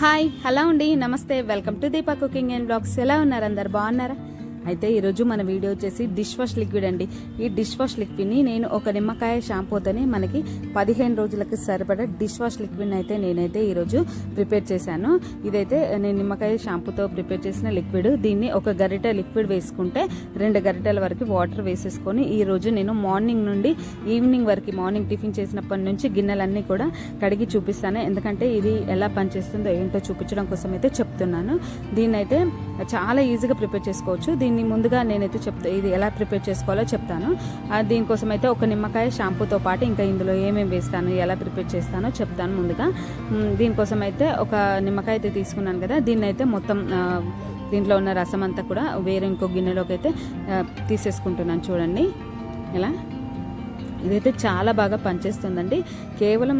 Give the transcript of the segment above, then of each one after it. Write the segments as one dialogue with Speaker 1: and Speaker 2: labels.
Speaker 1: Hi hello అండి నమస్తే welcome to Deepa cooking and blogs. ఎలా ఉన్నారు అందరు? బాగున్నారా? అయితే ఈరోజు మన వీడియో వచ్చేసి డిష్ వాష్ లిక్విడ్ అండి. ఈ డిష్ వాష్ లిక్విడ్ని నేను ఒక నిమ్మకాయ షాంపూతోనే మనకి పదిహేను రోజులకి సరిపడా డిష్ వాష్ లిక్విడ్ని అయితే నేనైతే ఈరోజు ప్రిపేర్ చేశాను. ఇదైతే నేను నిమ్మకాయ షాంపూతో ప్రిపేర్ చేసిన లిక్విడ్. దీన్ని ఒక గరిట లిక్విడ్ వేసుకుంటే రెండు గరిటల వరకు వాటర్ వేసేసుకొని ఈ రోజు నేను మార్నింగ్ నుండి ఈవినింగ్ వరకు మార్నింగ్ టిఫిన్ చేసినప్పటి నుంచి గిన్నెలన్నీ కూడా కడిగి చూపిస్తాను. ఎందుకంటే ఇది ఎలా పనిచేస్తుందో ఏంటో చూపించడం కోసం అయితే చెప్తున్నాను. దీన్ని అయితే చాలా ఈజీగా ప్రిపేర్ చేసుకోవచ్చు. దీన్ని ముందుగా నేనైతే చెప్తా ఇది ఎలా ప్రిపేర్ చేసుకోవాలో చెప్తాను. దీనికోసం అయితే ఒక నిమ్మకాయ షాంపూతో పాటు ఇంకా ఇందులో ఏమేమి వేస్తాను ఎలా ప్రిపేర్ చేస్తానో చెప్తాను ముందుగా. దీనికోసం అయితే ఒక నిమ్మకాయ అయితే తీసుకున్నాను కదా దీన్ని అయితే మొత్తం దీంట్లో ఉన్న రసం అంతా కూడా వేరే ఇంకో గిన్నెలోకి అయితే తీసేసుకుంటున్నాను చూడండి. ఇలా ఇదైతే చాలా బాగా పనిచేస్తుందండి. కేవలం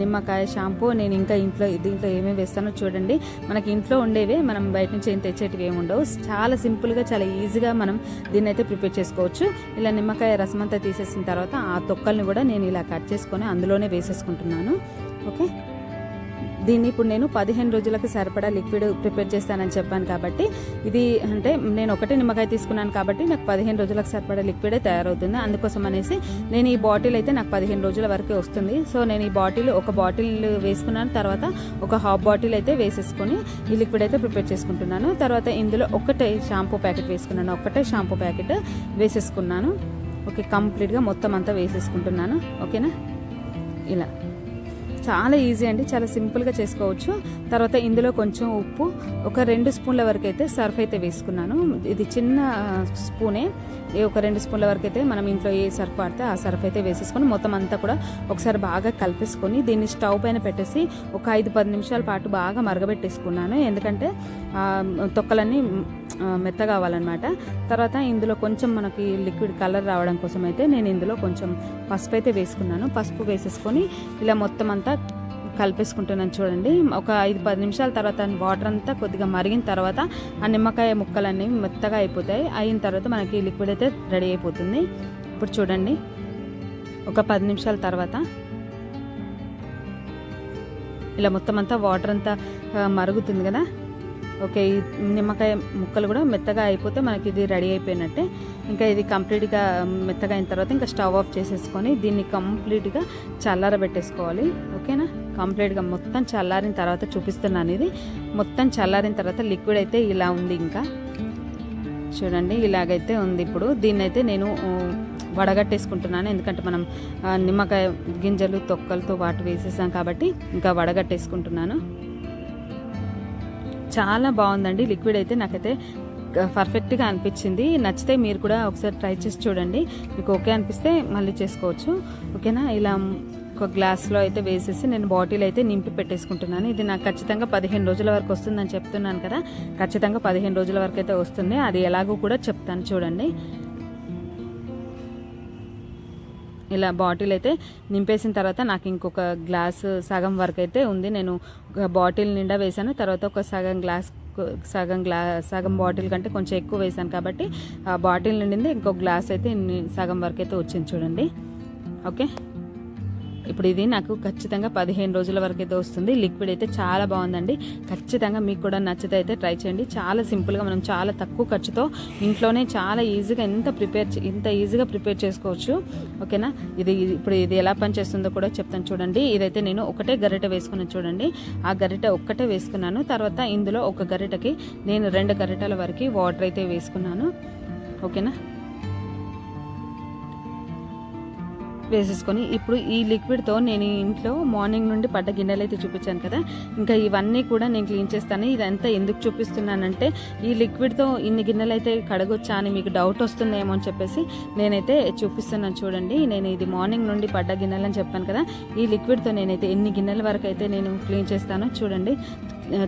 Speaker 1: నిమ్మకాయ షాంపూ నేను ఇంకా ఇంట్లో దీంట్లో ఏమేమి వేస్తానో చూడండి. మనకి ఇంట్లో ఉండేవే మనం బయట నుంచి ఏం తెచ్చేటివి ఏమి ఉండవు. చాలా సింపుల్గా చాలా ఈజీగా మనం దీన్ని అయితే ప్రిపేర్ చేసుకోవచ్చు. ఇలా నిమ్మకాయ రసం అంతా తీసేసిన తర్వాత ఆ తొక్కల్ని కూడా నేను ఇలా కట్ చేసుకొని అందులోనే వేసేసుకుంటున్నాను. ఓకే? దీన్ని ఇప్పుడు నేను పదిహేను రోజులకు సరిపడా లిక్విడ్ ప్రిపేర్ చేస్తానని చెప్పాను కాబట్టి ఇది అంటే నేను ఒకటే నిమ్మకాయ తీసుకున్నాను కాబట్టి నాకు పదిహేను రోజులకు సరిపడా లిక్విడే తయారవుతుంది. అందుకోసం అనేసి నేను ఈ బాటిల్ అయితే నాకు పదిహేను రోజుల వరకే వస్తుంది. సో నేను ఈ బాటిల్ ఒక బాటిల్ వేసుకున్నాను. తర్వాత ఒక హాఫ్ బాటిల్ అయితే వేసేసుకొని ఈ లిక్విడ్ అయితే ప్రిపేర్ చేసుకుంటున్నాను. తర్వాత ఇందులో ఒకటే షాంపూ ప్యాకెట్ వేసుకున్నాను. ఒకటే షాంపూ ప్యాకెట్ వేసేసుకున్నాను. ఓకే కంప్లీట్గా మొత్తం అంతా వేసేసుకుంటున్నాను. ఓకేనా? ఇలా. చాలా ఈజీ అండి. చాలా సింపుల్గా చేసుకోవచ్చు. తర్వాత ఇందులో కొంచెం ఉప్పు ఒక రెండు స్పూన్ల వరకు అయితే సర్ఫ్ అయితే వేసుకున్నాను. ఇది చిన్న స్పూనే. ఒక రెండు స్పూన్ల వరకు అయితే మనం ఇంట్లో ఏ సర్ఫ్ వాడితే ఆ సర్ఫ్ అయితే వేసేసుకొని మొత్తం అంతా కూడా ఒకసారి బాగా కలిపేసుకొని దీన్ని స్టవ్ పైన పెట్టేసి ఒక ఐదు పది నిమిషాల పాటు బాగా మరగబెట్టేసుకున్నాను. ఎందుకంటే తొక్కలన్నీ మెత్తగా అవ్వాలన్నమాట. తర్వాత ఇందులో కొంచెం మనకి లిక్విడ్ కలర్ రావడం కోసం అయితే నేను ఇందులో కొంచెం పసుపు అయితే వేసుకున్నాను. పసుపు వేసేసుకొని ఇలా మొత్తం అంతా కలిపేసుకుంటున్నాను చూడండి. ఒక ఐదు పది నిమిషాల తర్వాత వాటర్ అంతా కొద్దిగా మరిగిన తర్వాత ఆ నిమ్మకాయ ముక్కలన్నీ మెత్తగా అయిపోతాయి. అయిన తర్వాత మనకి లిక్విడ్ అయితే రెడీ అయిపోతుంది. ఇప్పుడు చూడండి. ఒక పది నిమిషాల తర్వాత ఇలా మొత్తం అంతా వాటర్ అంతా మరుగుతుంది కదా. ఓకే ఈ నిమ్మకాయ ముక్కలు కూడా మెత్తగా అయిపోతే మనకి ఇది రెడీ అయిపోయినట్టే. ఇంకా ఇది కంప్లీట్గా మెత్తగా అయిన తర్వాత ఇంకా స్టవ్ ఆఫ్ చేసేసుకొని దీన్ని కంప్లీట్గా చల్లారబెట్టేసుకోవాలి. ఓకేనా? కంప్లీట్గా మొత్తం చల్లారిన తర్వాత చూపిస్తున్నాను ఇది. మొత్తం చల్లారిన తర్వాత లిక్విడ్ అయితే ఇలా ఉంది ఇంకా. చూడండి ఇలాగైతే ఉంది ఇప్పుడు. దీన్ని అయితే నేను వడగట్టేసుకుంటున్నాను. ఎందుకంటే మనం నిమ్మకాయ గింజలు తొక్కలతో వాటి వేసేసాం కాబట్టి ఇంకా వడగట్టేసుకుంటున్నాను. చాలా బాగుందండి. లిక్విడ్ అయితే నాకైతే పర్ఫెక్ట్గా అనిపించింది. నచ్చితే మీరు కూడా ఒకసారి ట్రై చేసి చూడండి. మీకు ఓకే అనిపిస్తే మళ్ళీ చేసుకోవచ్చు. ఓకేనా? ఇలా ఒక గ్లాస్లో అయితే వేసేసి నేను బాటిల్ అయితే నింపి పెట్టేసుకుంటున్నాను. ఇది నాకు ఖచ్చితంగా పదిహేను రోజుల వరకు వస్తుందని చెప్తున్నాను కదా. ఖచ్చితంగా పదిహేను రోజుల వరకు అయితే వస్తుంది. అది ఎలాగో కూడా చెప్తాను చూడండి. ఇలా బాటిల్ అయితే నింపేసిన తర్వాత నాకు ఇంకొక గ్లాస్ సగం వరకు అయితే ఉంది. నేను ఒక బాటిల్ నిండా వేసాను తర్వాత ఒక సగం గ్లాస్ సగం గ్లా సగం బాటిల్ కంటే కొంచెం ఎక్కువ వేసాను కాబట్టి ఆ బాటిల్ నిండింది. ఇంకో గ్లాస్ అయితే సగం వరకు అయితే వచ్చింది చూడండి. ఓకే? ఇప్పుడు ఇది నాకు ఖచ్చితంగా పదిహేను రోజుల వరకు అయితే వస్తుంది. లిక్విడ్ అయితే చాలా బాగుందండి. ఖచ్చితంగా మీకు కూడా నచ్చితే అయితే ట్రై చేయండి. చాలా సింపుల్గా మనం చాలా తక్కువ ఖర్చుతో ఇంట్లోనే చాలా ఈజీగా ఎంత ప్రిపేర్ చే- ఇంత ఈజీగా ప్రిపేర్ చేసుకోవచ్చు. ఓకేనా ఇది ఇప్పుడు ఇది ఎలా పనిచేస్తుందో కూడా చెప్తాను చూడండి. ఇదైతే నేను ఒకటే గరిటె వేసుకున్నాను చూడండి. ఆ గరిటె ఒక్కటే వేసుకున్నాను. తర్వాత ఇందులో ఒక గరిటకి నేను రెండు గరిటల వరకు వాటర్ అయితే వేసుకున్నాను. ఓకేనా వేసేసుకొని ఇప్పుడు ఈ లిక్విడ్తో నేను ఇంట్లో మార్నింగ్ నుండి పడ్డ గిన్నెలు అయితే చూపించాను కదా. ఇంకా ఇవన్నీ కూడా నేను క్లీన్ చేస్తాను. ఇదంతా ఎందుకు చూపిస్తున్నానంటే ఈ లిక్విడ్తో ఇన్ని గిన్నెలు అయితే కడగొచ్చా అని మీకు డౌట్ వస్తుందేమో అని చెప్పేసి నేనైతే చూపిస్తున్నాను చూడండి. నేను ఇది మార్నింగ్ నుండి పడ్డ గిన్నెలు అని చెప్పాను కదా. ఈ లిక్విడ్తో నేనైతే ఎన్ని గిన్నెల వరకు అయితే నేను క్లీన్ చేస్తానో చూడండి.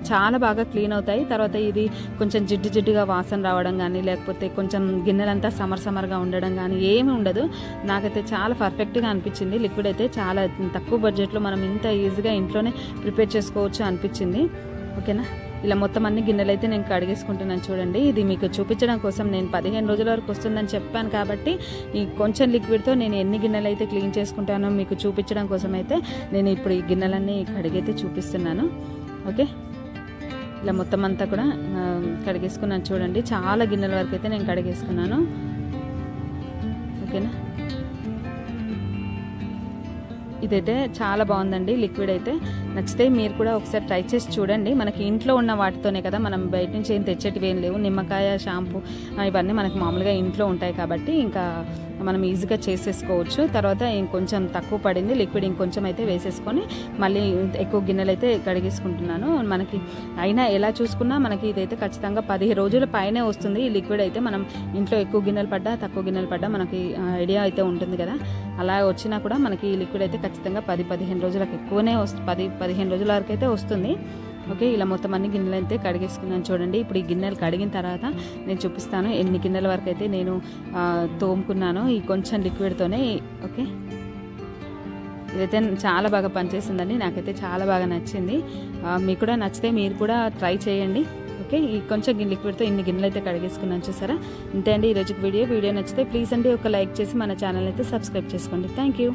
Speaker 1: చాలా బాగా క్లీన్ అవుతాయి. తర్వాత ఇది కొంచెం జిడ్డు జిడ్డుగా వాసన రావడం కానీ లేకపోతే కొంచెం గిన్నెలంతా సమర్ సమర్గా ఉండడం కానీ ఏమీ ఉండదు. నాకైతే చాలా పర్ఫెక్ట్ పర్ఫెక్ట్గా అనిపించింది. లిక్విడ్ అయితే చాలా తక్కువ బడ్జెట్లో మనం ఇంత ఈజీగా ఇంట్లోనే ప్రిపేర్ చేసుకోవచ్చు అనిపించింది. ఓకేనా? ఇలా మొత్తం అన్ని గిన్నెలు అయితే నేను కడిగేసుకుంటున్నాను చూడండి. ఇది మీకు చూపించడం కోసం నేను పదిహేను రోజుల వరకు వస్తుందని చెప్పాను కాబట్టి ఈ కొంచెం లిక్విడ్తో నేను ఎన్ని గిన్నెలు అయితే క్లీన్ చేసుకుంటానో మీకు చూపించడం కోసం అయితే నేను ఇప్పుడు ఈ గిన్నెలన్నీ కడిగైతే చూపిస్తున్నాను. ఓకే? ఇలా మొత్తం అంతా కూడా కడిగేసుకున్నాను చూడండి. చాలా గిన్నెల వరకు అయితే నేను కడిగేసుకున్నాను. ఓకేనా? ఇదైతే చాలా బాగుందండి లిక్విడ్ అయితే. నచ్చితే మీరు కూడా ఒకసారి ట్రై చేసి చూడండి. మనకి ఇంట్లో ఉన్న వాటితోనే కదా మనం బయట నుంచి ఏం తెచ్చేటివి ఏం లేవు. నిమ్మకాయ షాంపూ ఇవన్నీ మనకి మామూలుగా ఇంట్లో ఉంటాయి కాబట్టి ఇంకా మనం ఈజీగా చేసేసుకోవచ్చు. తర్వాత ఇంకొంచెం తక్కువ పడింది లిక్విడ్ ఇంకొంచెం అయితే వేసేసుకొని మళ్ళీ ఎక్కువ గిన్నెలు అయితే కడిగేసుకుంటున్నాను. మనకి అయినా ఎలా చూసుకున్నా మనకి ఇదైతే ఖచ్చితంగా పదిహేను రోజుల పైనే వస్తుంది. ఈ లిక్విడ్ అయితే మనం ఇంట్లో ఎక్కువ గిన్నెలు పడ్డా తక్కువ గిన్నెలు పడ్డా మనకి ఐడియా అయితే ఉంటుంది కదా. అలా వచ్చినా కూడా మనకి ఈ లిక్విడ్ అయితే ఖచ్చితంగా పది పదిహేను రోజులకు ఎక్కువనే వస్తుంది పది పదిహేను రోజుల వరకు అయితే వస్తుంది. ఓకే ఇలా మొత్తం అన్ని గిన్నెలు అయితే కడిగేసుకున్నాను చూడండి. ఇప్పుడు ఈ గిన్నెలు కడిగిన తర్వాత నేను చూపిస్తాను ఎన్ని గిన్నెల వరకు అయితే నేను తోముకున్నాను ఈ కొంచెం లిక్విడ్తోనే ఓకే. ఇదైతే చాలా బాగా పనిచేసిందండి. నాకైతే చాలా బాగా నచ్చింది. మీకు కూడా నచ్చితే మీరు కూడా ట్రై చేయండి. ఓకే ఈ కొంచెం గిన్నె లిక్విడ్తో ఇన్ని గిన్నెలు అయితే కడిగేసుకున్నాను చూసారా? ఇంతే అండి ఈ రోజుకి వీడియో. వీడియో నచ్చితే ప్లీజ్ అండి ఒక లైక్ చేసి మన ఛానల్ అయితే సబ్స్క్రైబ్ చేసుకోండి. Thank you